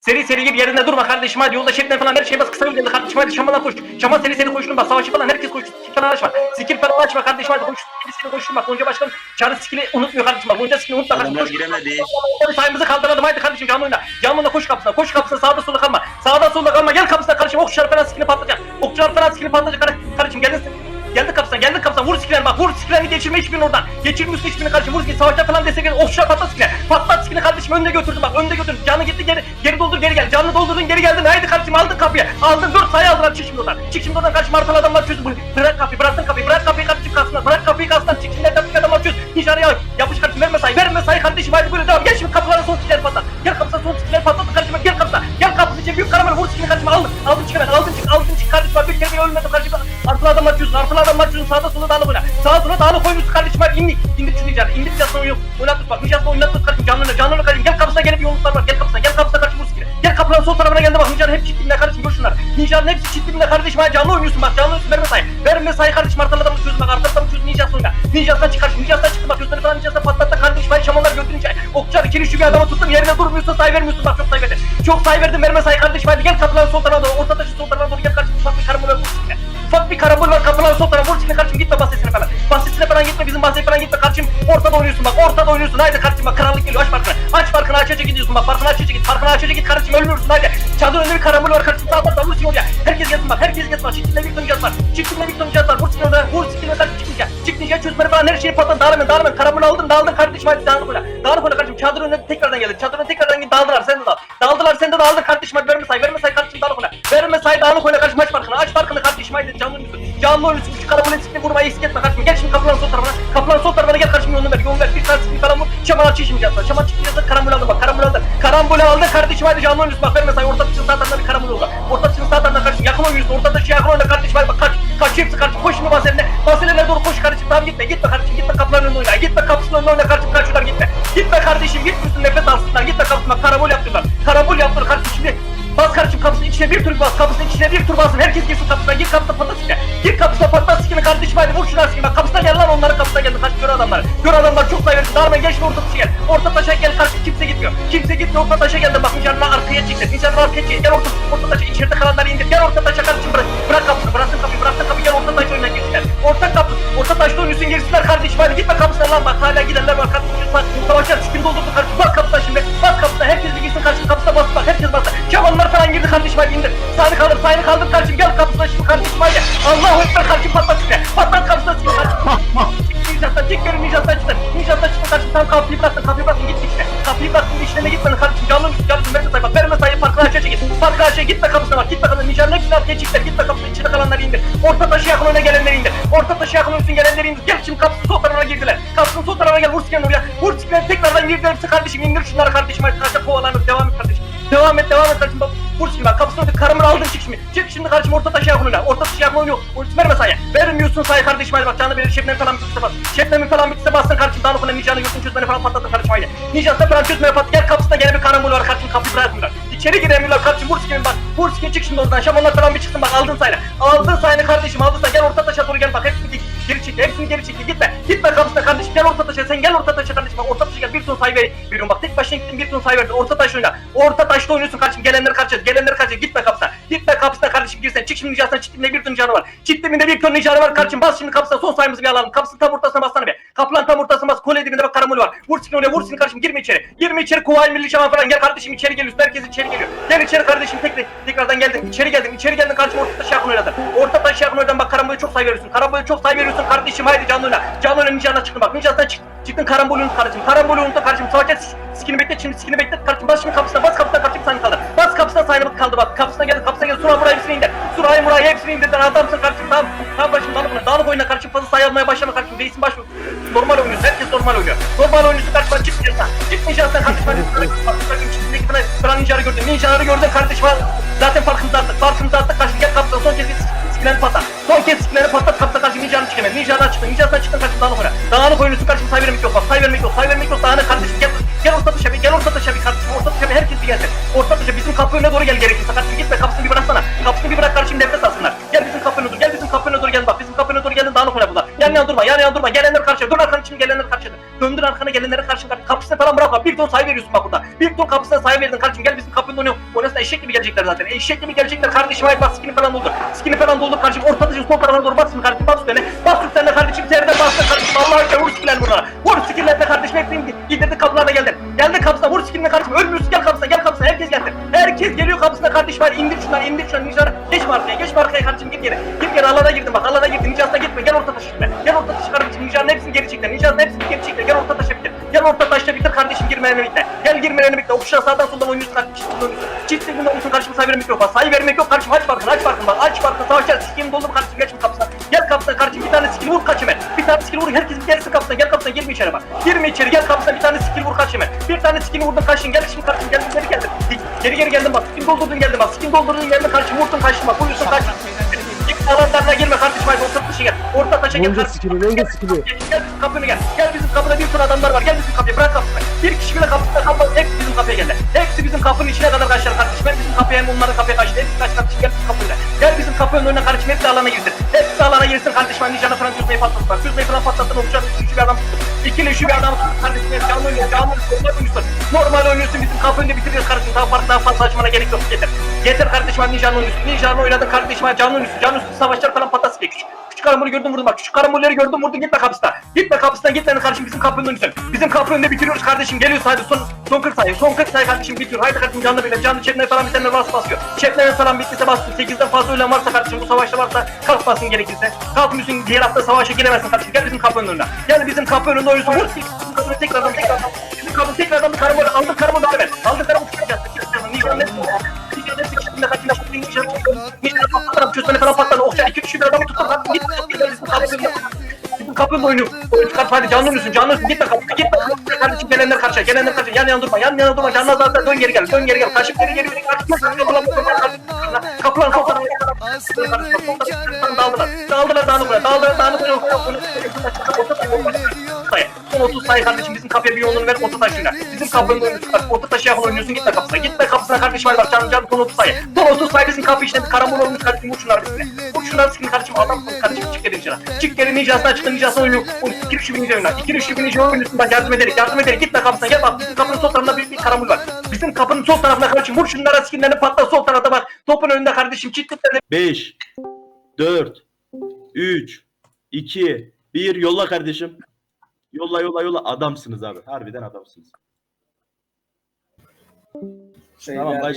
Seri seri gir yerinde durma kardeşim hadi yolda şeritten falan her şey bas kısa yol geldi kardeşim hadi şamala koş. Şamal seri seri koştun bak savaşı falan herkes koştu. Skill falan açma. Skill falan açma kardeşim hadi koş. Seri seri koştun bak Gonca Başkan çağrı skill'i unutmuyor kardeşim bak. Gonca skill'i unutma kardeşim. Adamlar Koş. giremedi. Hadi sayımızı kaldıralım haydi kardeşim canlı oyna. Canlı oyna koş kapısına koş kapısına sağda solda kalma. Sağda solda kalma gel kapısına kardeşim okçular falan skill'i patlayacak. Kapısına. Vur skillerini bak, vur skillerini geçirme hiçbirini oradan. Geçirmiyorsun hiçbirini kardeşim. Vur skillerini, savaşta falan destek gel. Ofşar patlat skillerini. Patlat skillerini kardeşim önde götürdün bak, önde götürdün. Canı gitti geri, geri doldur geri gel. Canlı doldurdun geri geldin. Haydi kardeşim aldın kapıyı. Aldın dört sayı aldın. Çık şimdi oradan. Çık şimdi oradan kardeşim arkalı adamlar çöz. Bırak kapıyı, bıraktın kapıyı. Bırak kapıyı kardeşim kalsınlar. Bırak kapıyı kalsınlar. Çık şimdi etrafındaki adamlar çöz. Nişanı yağ. Yapış kardeşim verme sayı. Verme sayı kardeşim. Haydi böyle devam. Gel şimdi şunları. Nijar'ın hepsi çift dibinde kardeşim. Hadi canlı oynuyorsun bak. Canlı oynuyorsun. Verme sayı. Verme sayı kardeşim. Arkalı adamı çözün bak. Arkalı adamı çözün. Nijar'ı oyna. Nijar'dan çıkar şimdi. Nijar'dan çıktı bak. Gözleri falan Nijar'dan patlattı kardeşim. Hadi şamanlar gördün içeri. Okçar ikili şu bir adama tuttum. Yerine durmuyorsun. Sayı vermiyorsun. Bak çok sayı verdin. Çok sayı verdin. Verme sayı kardeşim. Hadi gel kapıların sol tarafına doğru. Orta taşı sol tarafına doğru gel kardeşim. Ufak bir karambol vur sikine. Ufak bir karambol var. Kapıların sol tarafına vur sikine kardeşim. Gitme bahsetsine falan. Bahsetsine falan gitme. Bizim bahsetsine falan gitme kardeşim. Ortada oynuyorsun bak. Ortada oynuyorsun. Haydi kardeşim bak. Karanlık geliyor. Aç farkını. Aç farkını. Aç açı gidiyorsun bak. Farkını aç git. Farkını aç git kardeşim. Ölmüyorsun. Haydi. Çadır önünde bir karambol var kardeşim. Sağ tarafta vur sikine oraya. Herkes gelsin bak. Herkes gelsin bak. Çiftinde bir tonacağız var. Çiftinde bir tonacağız var. Vur orada. Vur sikine kardeşim. Çıkmayacak. Çıkmayacak. Çözmeni falan her şeyi patlat. Dağılın. Dağılın. Karambol aldın. Dağıldın kardeşim. Hadi dağılık oyna. Dağılık oyna kardeşim. Çadır önüne tekrardan geldi. Çadır önüne tekrardan geldi. Dağıldılar. Sen de dağıl. Dağıldılar. Sen de dağıldın kardeşim. Hadi verme say. Verme say kardeşim. Dağılık oyna. Verme say. Dağılık oyna kardeşim. Aç farkını. Aç farkını kardeşim. Haydi canlı. Canlı Şaman açı şimdi yapma. Şaman çıkmayacaksa karambol aldın bak. Karambol aldın. Karambol aldın kardeşim. Hadi canlı oynuyorsun. Bak verme say. Orta dışın sağ tarafında bir karambol oldu. Orta dışın sağ tarafında kardeşim. Yakın oynuyorsun. Orta dışı yakın oyna kardeşim. Hadi bak kaç. Kaç hepsi kardeşim. Koş şimdi bahsedene. Bahsedene doğru koş kardeşim. Tamam gitme. Gitme kardeşim. Gitme kapıların önünde oyna. Gitme kapısının önünde oyna kardeşim. Kaç şuradan gitme. Gitme kardeşim. Gitmiyorsun nefes alsınlar. Gitme kapısına. Karambol yaptılar. Karambol yaptılar kardeşim. Şimdi Bas kardeşim kapısının içine bir tur bas. Kapısının içine bir tur basın. Herkes girsin kapısına. Gir kapısına patlat sikine. Gir kapısına patlat sikine kardeşim hadi vur şuna sikine. Bak kapısına gel lan onların kapısına geldi. Kaç gör adamlar. Gör adamlar çok sayı Darma şimdi orta taşa gel. Orta taşa gel kardeşim kimse gitmiyor. Kimse gitmiyor orta taşa geldi. Bak Nican'la arkaya çıktı. Nican'la arkaya çıktı. Gel orta, orta taşa içeride kalanları indir. Gel orta taşa kardeşim bırak. Bırak kapısını. Bıraktın kapıyı. Bıraktın kapıyı. Gel orta taşa oyuna girsinler. Orta kapı. Orta taşta oynuyorsun girsinler kardeşim hadi. Gitme kapısına lan bak. Hala gidenler var. Bak. Savaşlar kardeşim hadi indir. Sağını kaldır. Sağını kaldır kardeşim. Gel kapısına şimdi kardeşim hadi. Allahu Ekber kardeşim patlat işte. Patlat kapısına şimdi kardeşim. Ninjat'tan çek görün Ninjat'tan çıktın. Ninjat'tan çıktın kardeşim tam kapıyı bıraktın kapıyı bıraktın git işte. Kapıyı bıraktın işlerine gitmedin kardeşim canlı canlı verme sayı bak verme sayı farklı açığa git. Farklı açığa gitme kapısına bak gitme kapısına Ninjat'ın hepsini arkaya çıktı gitme kapısına içinde kalanları indir. Orta taşı yakın önüne gelenleri indir. Orta taşı yakın önüne gelenleri indir. Gel şimdi kapısının sol tarafına girdiler. Kapısının sol tarafına gel vur sikeni oraya. Vur sikeni tekrardan girdiler hepsi kardeşim indir şunları kardeşim hadi kaçta kovalanır devam et kardeşim. Devam et devam et kardeşim. Vur şimdi bak kapısına önünde karımını aldın çık şimdi. Çık şimdi kardeşim orta taşı yakın önüne. Orta taşı yakın önüne yok. Orta verme sayı. Vermiyorsun sayı kardeşim hadi bak canlı benim şebnem falan bitse bas. Şebnem falan bitse bassın kardeşim. Daha nokuna Nijan'ı yurtun çözmeni falan patlatın kardeşim haydi. Nijan'da falan çözmeni patlat. Gel kapısına gene bir karambol var kardeşim kapıyı bırakmıyorlar. İçeri giremiyorlar kardeşim vur sikeni bak. Vur çık şimdi oradan. Şamanlar falan bir çıksın bak aldın sayını. Aldın sayını kardeşim aldın sayını. Gel orta taşa Hepsini geri çekti. Gitme. Gitme kapısına kardeşim. Gel orta taşa. Sen gel orta taşa kardeşim. Bak orta taşa gel. Bir ton sayı ver. Veriyorum bak. Tek başına gittin bir ton sayı verdin. Orta taş oyna. Orta taşta oynuyorsun kardeşim. Gelenleri karşılayacağız. Gelenleri karşılayacağız. Gitme kapısına. Gitme kapısına kardeşim girsen. Çık şimdi nicasına. Çiftliğinde bir ton canı var. Çiftliğinde bir ton nicanı var kardeşim. Bas şimdi kapısına. Son sayımızı bir alalım. Kapısının tam ortasına bassana be. Kapılan tam ortasına bas. Kole dibinde bak karamol var. Vur sikini oraya. Vur sikini kardeşim. Girme içeri. Girme içeri. Kuvayi milli şaman falan. Gel kardeşim içeri geliyorsun. Herkes içeri geliyor. Gel içeri kardeşim. Tekrar tekrardan geldin. İçeri geldin. İçeri geldin kardeşim. Orta taşı yakın oynadın. Orta taşı yakın oynadın. Bak karambolü çok sayı veriyorsun. Karambolü çok sayı veriyorsun kardeşim. Haydi canlı oyna. Canlı oyna nicana çıktın bak. Nicasına çık. Çıktın karambolü unut kardeşim. Karambolü unut kardeşim. Savaşta sikini beklet şimdi sikini beklet kardeşim. Bas şimdi kapısına. Bas kapısına kardeşim sayını kaldır. Bas kapısına sayını kaldı bak. Kapısına geldi. Kapısına geldi. Sura buraya hepsini indir. Surayı murayı hepsini indir. Adamsın kardeşim. Tamam. Tamam başım dağılık oyna. Dağılık oyna kardeşim. Fazla sayı almaya başlama kardeşim. Reisin baş Normal oynuyorsun. Herkes normal oynuyor. Normal oynuyorsun kardeşim. Çık nicasına. Çık nicasına kardeşim. Hadi. Bak, bak, içindeki falan- falan ninjaları gördüm. Ninjaları gördüm kardeşim. Zaten farkımızı attık. Farkımızı attık. Kardeşim gel kapısına. Son kez. Siklerini patlat. Son kez siklerini patlat. Kapıda karşı Ninja'nın çıkamadı. Ninja'dan çıktın. Ninja'dan çıktın kardeşim dağınık oyna. Dağınık oynuyorsun kardeşim. Say vermek yok. Bak say vermek yok. Say vermek yok. Dağınık kardeşim. Gel, gel orta taşa bir. Gel orta taşa bir kardeşim. Orta taşa bir. Herkes bir gelsin. Orta taşa bizim kapı önüne doğru gel gerekirse. Kardeşim gitme. Kapısını bir bıraksana. Kapısını bir bırak kardeşim nefes alsınlar. Gel bizim kapı önüne doğru gel bak. Bizim kapı önüne doğru geldin. Dağınık oyna burada. Yan yan durma. Yan yan durma. Gelenler karşıya. Dur lan kardeşim. Gelenler karşıya. Döndür arkana gelenlere karşı kapısına falan bırakma. Bir ton sayı veriyorsun bak burada. Bir ton kapısına sayı verdin kardeşim. Gel bizim kapının önüne. Oynasın eşek gibi gelecekler zaten. Eşek gibi gelecekler kardeşim. Hayır bak skini falan doldur. Skini falan doldur kardeşim. Ortada şu sol tarafa doğru basın kardeşim. Bas üstlerine. Bas üstlerine kardeşim. Terden bastın kardeşim. Allah'a vur skiller bunlara. Vur skillerle kardeşim. Hepsini indirdi kapılarına geldin. Geldi kapısına vur skillerine kardeşim. Ölmüyorsun Herkes geliyor kapısına kardeşim. Hadi indir şunları indir şunları. Ninjara. Geç arkaya geç arkaya kardeşim git geri. Git geri alana girdin bak alana girdin. Ninjasına gitme. Gel orta taşı şimdi. Gel orta taşı kardeşim. Ninjanın hepsini geri çekler. Ninjanın hepsini geri çekler. Gel orta taşa bitir. Gel orta taşla bitir kardeşim girmelerini bitir. Gel girmelerini bitir. Okuşa sağdan soldan oynuyorsun kardeşim. Çift sevginde oynuyorsun kardeşim. Sayı vermek yok. Sayı vermek yok kardeşim. Aç farkını aç farkını bak. Aç farkını savaşacağız. Sikim doldur kardeşim. Geç kapısına. Gel kapısına kardeşim. Bir tane skill vur kaç hemen. Bir tane skill vur. Herkes gelsin kapısına. Gel kapısına. Girme içeri bak. Girme içeri. Gel kapısına. Bir tane skill vur kaç hemen. Bir tane skill vurdun kaçın. Gel şimdi kardeşim. Gel geri geldin. Geri geri geldin bak. Skill doldurdun geldin bak. Skill doldurdun geldin kardeşim. Vurdun kaçtın bak. Kaçtın. Haydi orta taşı gel. Orta taşa gel kardeşim. skill'i, önce skill'i. Gel, gel bizim kapına gel. Gel bizim kapıda bir sürü adamlar var. Gel bizim kapıya bırak kapısını. Bir kişi bile kapısında kalmaz. Hepsi bizim kapıya geldi. Hepsi bizim kapının içine kadar kaçar kardeşim. Ben bizim kapıya hem onların kapıya kaçtı. Hepsi kaç kardeşim gel bizim kapıyla. Gel bizim kapının önüne kardeşim. Hepsi alana girsin. Hepsi alana girsin kardeşim. Hani canı falan cüzdeyi patlattılar. Cüzdeyi falan patlattın. Olacak. Üçü bir adam tuttu. İkili üçü bir adam tuttu. Kardeşim hep canlı oynuyor. Canlı oynuyor. Normal oynuyorsun. Bizim kapıyı da bitiriyoruz kardeşim. Daha farklı daha fazla açmana gerek yok. Yeter. Yeter kardeşim. Canlı oynuyorsun. Ninja'nı oynadın kardeşim. Canlı oynuyorsun. Canlı üstü savaşlar falan patlasın. Küçük. Küçük karambolü gördüm vurdum bak. Küçük karambolleri gördüm vurdum gitme kapısına. Gitme kapısına gitme kardeşim bizim kapının önüne. Bizim kapının önünde bitiriyoruz kardeşim. Geliyoruz hadi son son 40 sayı. Son 40 sayı kardeşim bitiyor. Haydi kardeşim canlı bile. Canlı chatine falan bitenler varsa basıyor. Chatine falan bittiyse bastın. 8'den fazla ölen varsa kardeşim bu savaşta varsa kalk basın gerekirse. Kalk müsün diğer hafta savaşa giremezsin kardeşim. Gel bizim kapının önüne. Gel bizim kapının önünde oyuncu. Vur bizim kapını tekrardan tekrardan. Bizim kapını tekrardan bir karambolü. Aldık karambolü ver. Aldık karambolü çıkacağız. Nijan'ın hepsi. Hepsi çıktığında kaçında. Nijan'ın Nijan'ın patladı. Çözmene falan patladı. Okça iki kişi bir adamı tuttu. Lan git. Kapının kapının oyunu. Oyuncu kapı hadi canlı mısın? Canlı mısın? Gitme kapıya. Gitme. Kardeşim gelenler karşıya. Gelenler karşıya. Yan yana durma. Yan yana durma. Canlı zaten dön geri gel. Dön geri gel. Kaşık geri geri. Kapılan kapılan sol tarafa. Dağıldılar. Dağıldılar dağıldılar. Dağıldılar dağıldılar. Son 30 sayı kardeşim bizim kapıya bir yolunu ver orta taşıyla. Bizim kapının önünü çıkar. Orta taşı yakın oynuyorsun gitme kapısına. Gitme kapısına kardeşim hadi bak canım canım son 30 sayı. Son 30 sayı bizim kapı işte karambol olmuş kardeşim vur şunlar bizimle. Vur şunlar sıkın kardeşim adam kardeşim çık geri ninjana. Çık geri ninjasına çıkın ninjasına oynuyor. 2 3 bin ninja oynar. 2 3 bin oynuyorsun bak yardım ederek yardım ederek gitme kapısına gel bak bizim kapının sol tarafında büyük bir karambol var. Bizim kapının sol tarafına kardeşim vur şunlara skinlerini patla sol tarafta bak. Topun önünde kardeşim çiftliklerini 5 4 3 2 1 yolla kardeşim. Yolla yolla yolla adamsınız abi. Harbiden adamsınız. Tamam başka